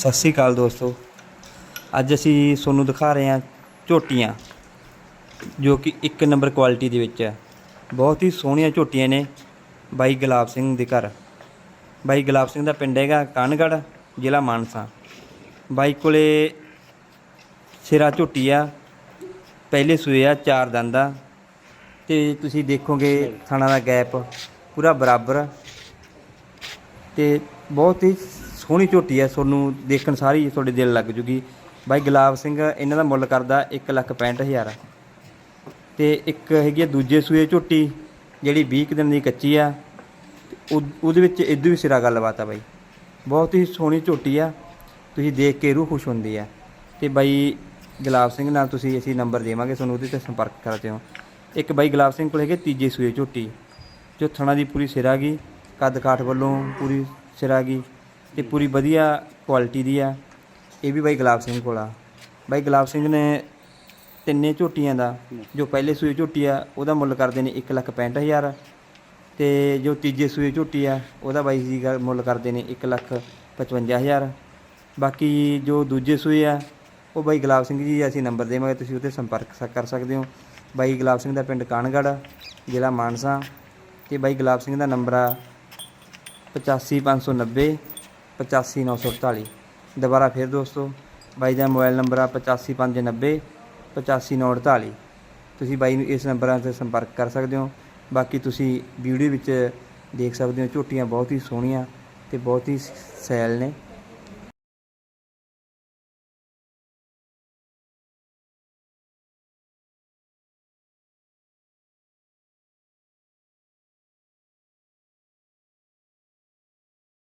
ਸਤਿ ਸ੍ਰੀ ਅਕਾਲ ਦੋਸਤੋ। ਅੱਜ ਅਸੀਂ ਤੁਹਾਨੂੰ ਦਿਖਾ ਰਹੇ ਹਾਂ ਝੋਟੀਆਂ, ਜੋ ਕਿ ਇੱਕ ਨੰਬਰ ਕੁਆਲਿਟੀ ਦੇ ਵਿੱਚ ਹੈ। ਬਹੁਤ ਹੀ ਸੋਹਣੀਆਂ ਝੋਟੀਆਂ ਨੇ ਬਾਈ ਗੁਲਾਬ ਸਿੰਘ ਦੇ ਘਰ। ਬਾਈ ਗੁਲਾਬ ਸਿੰਘ ਦਾ ਪਿੰਡ ਹੈਗਾ ਕਾਨਗੜ, ਜ਼ਿਲ੍ਹਾ ਮਾਨਸਾ। ਬਾਈ ਕੋਲੇ ਸਿਰਾ ਝੋਟੀ ਆ, ਪਹਿਲੇ ਸੂਏ ਆ, ਚਾਰ ਦੰਦ ਆ। ਤੇ ਤੁਸੀਂ ਦੇਖੋਗੇ ਥਣਾ ਦਾ ਗੈਪ ਪੂਰਾ ਬਰਾਬਰ ਤੇ ਬਹੁਤ ਹੀ ਸੋਹਣੀ ਝੋਟੀ ਹੈ ਤੁਹਾਨੂੰ ਦੇਖਣ ਸਾਰੀ ਤੁਹਾਡੇ ਦਿਲ ਲੱਗ ਜੂਗੀ। ਬਾਈ ਗੁਲਾਬ ਸਿੰਘ, ਇਹਨਾਂ ਦਾ ਮੁੱਲ ਕਰਦਾ 165000 ਤੇ ਇੱਕ ਹੈਗੀ ਆ ਦੂਜੇ ਸੂਏ ਝੋਟੀ, ਜਿਹੜੀ 20 ਕੁ ਦਿਨ ਦੀ ਕੱਚੀ ਆ। ਉਹ- ਉਹਦੇ ਵਿੱਚ ਇਦੋਂ ਵੀ ਸਿਰਾ ਗੱਲਬਾਤ ਆ ਬਾਈ। ਬਹੁਤ ਹੀ ਸੋਹਣੀ ਝੋਟੀ ਆ, ਤੁਸੀਂ ਦੇਖ ਕੇ ਰੂਹ ਖੁਸ਼ ਹੁੰਦੀ ਆ। ਤੇ ਬਾਈ ਗੁਲਾਬ ਸਿੰਘ ਨਾਲ ਤੁਸੀਂ ਅਸੀਂ ਨੰਬਰ ਦੇਵਾਂਗੇ, ਤੁਹਾਨੂੰ ਉਹਦੇ ਤੇ ਸੰਪਰਕ ਕਰਦੇ ਹੋ। ਇੱਕ ਬਾਈ ਗੁਲਾਬ ਸਿੰਘ ਕੋਲ ਹੈਗੇ ਤੀਜੇ ਸੂਏ ਝੋਟੀ, ਜੋ ਥਣਾ ਦੀ ਪੂਰੀ ਸਿਰਾ ਗਈ ਕੱਦ ਕਾਠ ਵੱਲੋਂ ਪੂਰੀ ਸਿਰਾ ਗਈ ਤੇ ਪੂਰੀ ਵਧੀਆ ਕੁਆਲਿਟੀ ਦੀ ਆ। ਇਹ ਵੀ ਬਾਈ ਗੁਲਾਬ ਸਿੰਘ ਕੋਲ ਆ। ਬਾਈ ਗੁਲਾਬ ਸਿੰਘ ਨੇ ਤਿੰਨੇ ਝੋਟੀਆਂ ਦਾ, ਜੋ ਪਹਿਲੇ ਸੂਏ ਝੋਟੀ ਆ, ਉਹਦਾ ਮੁੱਲ ਕਰਦੇ ਨੇ 165000 ਤੇ ਜੋ ਤੀਜੇ ਸੂਏ ਝੋਟੀ ਆ, ਉਹਦਾ ਬਾਈ ਜੀ ਮੁੱਲ ਕਰਦੇ ਨੇ 155000 ਬਾਕੀ ਜੋ ਦੂਜੇ ਸੂਏ ਆ, ਉਹ ਬਾਈ ਗੁਲਾਬ ਸਿੰਘ ਜੀ, ਅਸੀਂ ਨੰਬਰ ਦੇਵਾਂਗੇ, ਤੁਸੀਂ ਉਹਤੇ ਸੰਪਰਕ ਕਰ ਸਕਦੇ ਹੋ। ਬਾਈ ਗੁਲਾਬ ਸਿੰਘ ਦਾ ਪਿੰਡ ਕਾਨਗੜ ਜ਼ਿਲ੍ਹਾ ਮਾਨਸਾ। ਤੇ ਬਾਈ ਗੁਲਾਬ ਸਿੰਘ ਦਾ ਨੰਬਰ ਆ 85590 85948 ਦੁਬਾਰਾ ਫਿਰ ਦੋਸਤੋ, ਬਾਈ ਦਾ ਮੋਬਾਈਲ ਨੰਬਰ ਆ 85590 85948 ਤੁਸੀਂ ਬਾਈ ਨੂੰ ਇਸ ਨੰਬਰਾਂ ਤੇ ਸੰਪਰਕ ਕਰ ਸਕਦੇ ਹੋ। ਬਾਕੀ ਤੁਸੀਂ ਵੀਡੀਓ ਵਿੱਚ ਦੇਖ ਸਕਦੇ ਹੋ, ਝੋਟੀਆਂ ਬਹੁਤ ਹੀ ਸੋਹਣੀਆਂ ਤੇ ਬਹੁਤ ਹੀ ਸੈਲ ਨੇ।